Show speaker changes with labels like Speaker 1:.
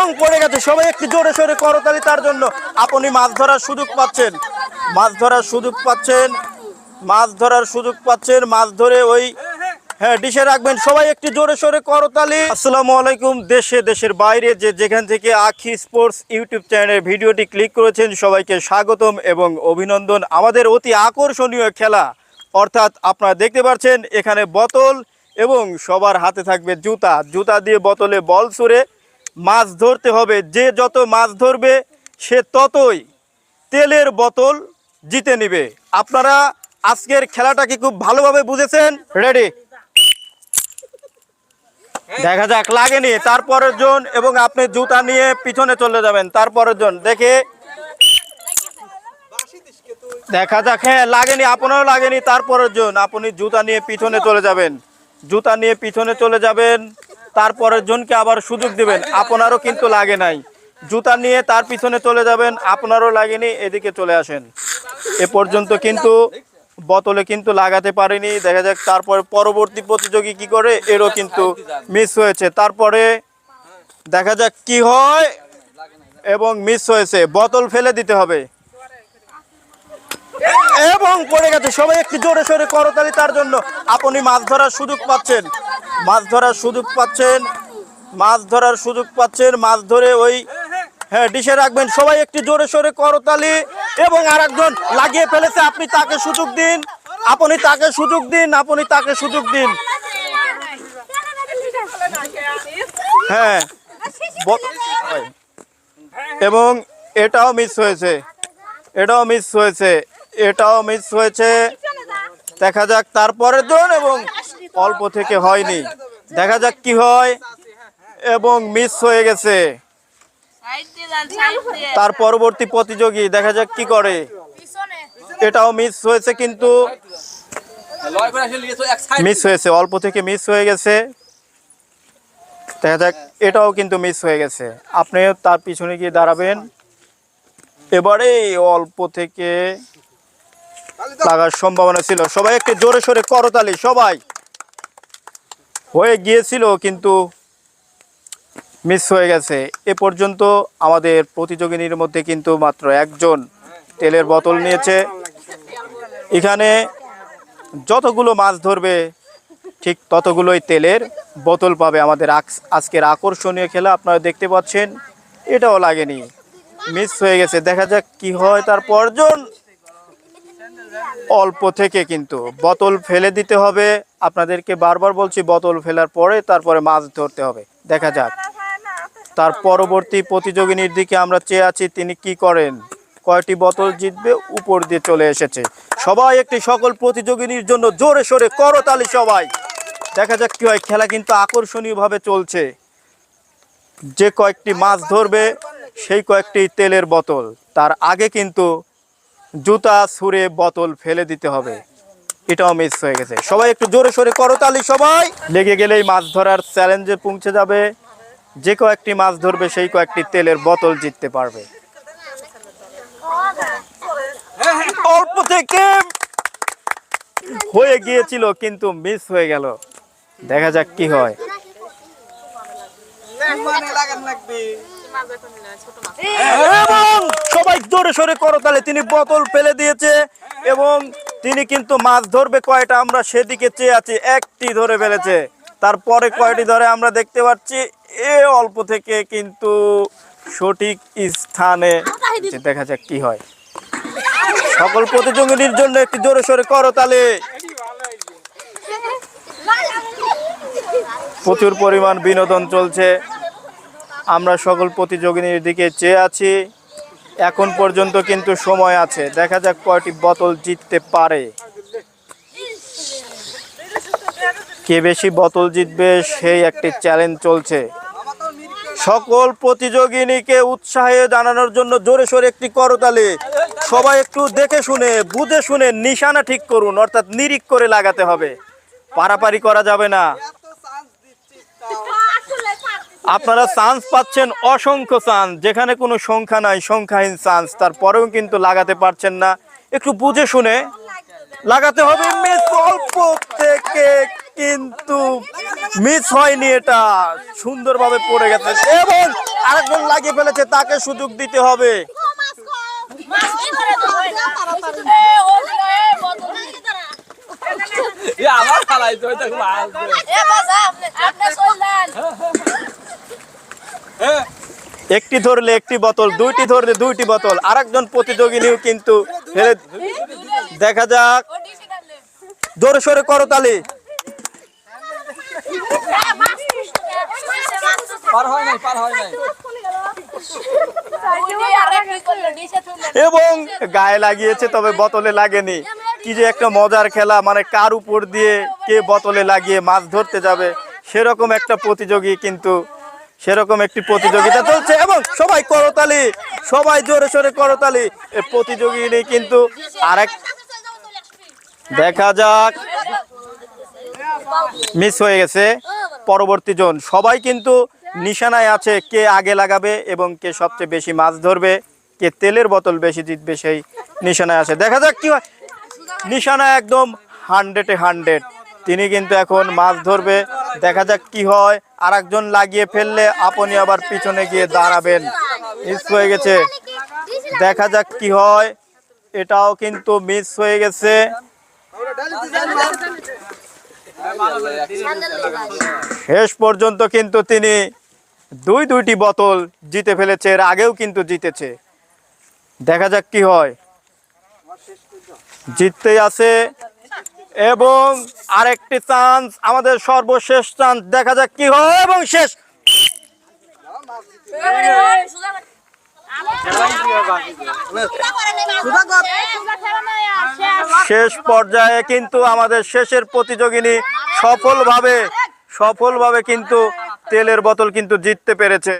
Speaker 1: এবং পড়ে গেছে। সবাই একটু জোরে সোরে করতালি তার জন্য। আপনি মাছ ধরার সুযোগ পাচ্ছেন। মাছ ধরার সুযোগ পাচ্ছেন। মাছ ধরার সুযোগ পাচ্ছেন। মাছ ধরে ওই হ্যাঁ ডিশে রাখবেন। সবাই একটু জোরে সোরে করতালি আসসালামু আলাইকুম। দেশে, দেশের বাইরে যে যেখান থেকে আখি স্পোর্টস ইউটিউব চ্যানেলের ভিডিওটি ক্লিক করেছেন, সবাইকে স্বাগতম এবং অভিনন্দন। আমাদের অতি আকর্ষণীয় খেলা। অর্থাৎ আপনারা দেখতে পাচ্ছেন, এখানে বোতল এবং সবার হাতে থাকবে জুতা। জুতা দিয়ে বোতলে বল ছুঁড়ে মাছ ধরতে হবে। যে যত মাছ ধরবে, সে ততই তেলের বোতল জিতে নিবে। আপনারা আজকের খেলাটা কি খুব ভালোভাবে বুঝেছেন। রেডি দেখা যাক, লাগেনি। তারপরের জন এবং আপনি জুতা নিয়ে পিছনে চলে যাবেন। তারপরের জন, দেখে। দেখা যাক হ্যাঁ লাগেনি, আপনারও লাগেনি। তারপরের জন, আপনি জুতা নিয়ে পিছনে চলে যাবেন। জুতা নিয়ে পিছনে চলে যাবেন। তারপরের জনকে আবার সুযোগ দিবেন। আপনারও কিন্তু লাগে নাই। জুতা নিয়ে তার পিছনে চলে যাবেন, আপনারও লাগেনি, এদিকে চলে আসেন। এ পর্যন্ত কিন্তু বোতলে কিন্তু লাগাতে পারেনি। দেখা যাক তারপরে পরবর্তী প্রতিযোগী কি করে, এরও কিন্তু মিস হয়েছে। তারপরে দেখা যাক কি হয়, এবং মিস হয়েছে। বোতল ফেলে দিতে হবে। এবং পড়ে গেছে। সবাই একটু জোরে সোরে করতালি তার জন্য। আপনি মাছ ধরার সুযোগ পাচ্ছেন। মাছ ধরার সুযোগ পাচ্ছেন। মাছ ধরার সুযোগ পাচ্ছেন। মাছ ধরে ওই হ্যাঁ ডিশে রাখবেন। সবাই একটু জোরে সোরে করতালি এবং আর একজন লাগিয়ে ফেলেছে। আপনি তাকে সুযোগ দিন। আপনি তাকে সুযোগ দিন। আপনি তাকে সুযোগ দিন। হ্যাঁ। এবং এটাও মিস হয়েছে। এটাও মিস হয়েছে। এটাও মিস হয়েছে। দেখা যাক তারপরের জন এবং অল্প থেকে হয়নি। দেখা যাক কি হয় এবং মিস হয়ে গেছে। তার পরবর্তী প্রতিযোগী, দেখা যাক কি করে। এটাও মিস হয়েছে কিন্তু মিস হয়েছে, অল্প থেকে মিস হয়ে গেছে। দেখা যাক, এটাও কিন্তু মিস হয়ে গেছে। আপনিও তার পিছনে গিয়ে দাঁড়াবেন। এবারে অল্প থেকে লাগার সম্ভাবনা ছিল। সবাই একটু জোরে সোরে করতালি সবাই। হয়ে গিয়েছিল, কিন্তু মিস হয়ে গেছে। এ পর্যন্ত আমাদের প্রতিযোগিনীর মধ্যে কিন্তু মাত্র একজন তেলের বোতল নিয়েছে। এখানে যতগুলো মাছ ধরবে, ঠিক ততগুলোই তেলের বোতল পাবে আমাদের আজকের আকর্ষণীয় খেলা, আপনারা দেখতে পাচ্ছেন। এটাও লাগেনি। মিস হয়ে গেছে। দেখা যাক কি হয় তার জন অল্প থেকে কিন্তু। বোতল ফেলে দিতে হবে। আপনাদেরকে বারবার বলছি, বোতল ফেলার পরে তারপরে মাছ ধরতে হবে। দেখা যাক। তার পরবর্তী প্রতিযোগিনীর দিকে আমরা চেয়ে আছি, তিনি কি করেন? কয়টি বোতল জিতবে? উপর দিয়ে চলে এসেছে। সবাই একটি সকল প্রতিযোগিনীর জন্য জোরে সোরে করতালি সবাই। দেখা যাক কি হয়। খেলা কিন্তু আকর্ষণীয়ভাবে চলছে। যে কয়েকটি মাছ ধরবে, সেই কয়েকটি তেলের বোতল। তার আগে কিন্তু জুতা ছুঁড়ে বোতল ফেলে দিতে হবে। এটাও মিস হয়ে গেছে। সবাই একটু জোরে সোরে করতালি সবাই। লেগে গেলেই মাছ ধরার চ্যালেঞ্জে পৌঁছে যাবে। যে কয়েকটি মাছ ধরবে, সেই কয়েকটি তেলের বোতল জিততে পারবে। অল্প থেকে হয়ে গিয়েছিল, কিন্তু মিস হয়ে গেল। দেখা যাক কি হয়। এবং সবাই জোরে সোরে করতালে তিনি বোতল ফেলে দিয়েছে এবং তিনি কিন্তু মাছ ধরবে কয়টা, আমরা সেদিকে চেয়ে আছি, একটি ধরে ফেলেছে। তারপরে কয়টি ধরে আমরা দেখতে পাচ্ছি, এ অল্প থেকে কিন্তু সঠিক স্থানে দেখা যাক কি হয়। সকল প্রতিযোগিনীর জন্য একটি জোরে সোরে করতালে প্রচুর পরিমাণ বিনোদন চলছে। আমরা সকল প্রতিযোগিনীর দিকে চেয়ে আছি। এখন পর্যন্ত কিন্তু সময় আছে। দেখা যাক কয়টি বোতল জিততে পারে। কে বেশি বোতল জিতবে, সেই একটি চ্যালেঞ্জ চলছে। সকল প্রতিযোগিনীকে উৎসাহে জানানোর জন্য জোরে সোরে একটি করতালি। সবাই একটু দেখে শুনে, বুঝে শুনে নিশানা ঠিক করুন, অর্থাৎ নিরিখ করে লাগাতে হবে। পারাপারি করা যাবে না। আপনারা চান্স পাচ্ছেন অসংখ্য চান্স যেখানে কোনো সংখ্যা নাই সংখ্যাহীন চান্স তারপরেও কিন্তু লাগাতে পারছেন না। একটু বুঝে শুনে। লাগাতে হবে মিস অল্প থেকে কিন্তু মিস হয়নি এটা। সুন্দরভাবে পড়ে গেছে। এবং আরেকজন লাগিয়ে ফেলেছে তাকে সুযোগ দিতে হবে।
Speaker 2: ওইটা মাছ হ্যাঁ
Speaker 1: একটি ধরলে একটি বোতল দুইটি ধরলে দুইটি বোতল আরেকজন প্রতিযোগিনীও কিন্তু ফেলে দেখা যাক। জোরে সোরে
Speaker 2: হয় নাই।
Speaker 1: এবং গায়ে লাগিয়েছে তবে বোতলে লাগেনি। কি যে একটা মজার খেলা মানে কার উপর দিয়ে কে বোতলে লাগিয়ে মাছ ধরতে যাবে সেরকম একটা প্রতিযোগী কিন্তু সেরকম একটি প্রতিযোগিতা চলছে এবং সবাই করতালি, সবাই জোরে সোরে করতালি। এই প্রতিযোগিনী কিন্তু আরেক দেখা যাক। মিস হয়ে গেছে পরবর্তী জন। সবাই কিন্তু নিশানায় আছে কে আগে লাগাবে এবং কে সবচেয়ে বেশি মাছ ধরবে, কে তেলের বোতল বেশি জিতবে সেই নিশানায় আছে। দেখা যাক কি হয়। নিশানা একদম হান্ড্রেডে হান্ড্রেড। তিনি কিন্তু এখন মাছ ধরবে। দেখা যাক কি হয়। আর একজন লাগিয়ে ফেললে আপনি আবার পিছনে গিয়ে দাঁড়াবেন। মিস হয়ে গেছে। দেখা যাক কি হয়। এটাও কিন্তু মিস হয়ে গেছে। শেষ পর্যন্ত কিন্তু তিনি দুই দুইটি বোতল জিতে ফেলেছে। এর আগেও কিন্তু জিতেছে। দেখা যাক কি হয়। জিততে আছে। এবং আরেকটি চান্স, আমাদের সর্বশেষ চান্স। দেখা যাক কি হয়, এবং শেষ। শেষ পর্যায়ে কিন্তু আমাদের শেষের প্রতিযোগিনী সফলভাবে সফলভাবে কিন্তু তেলের বোতল কিন্তু জিততে পেরেছে।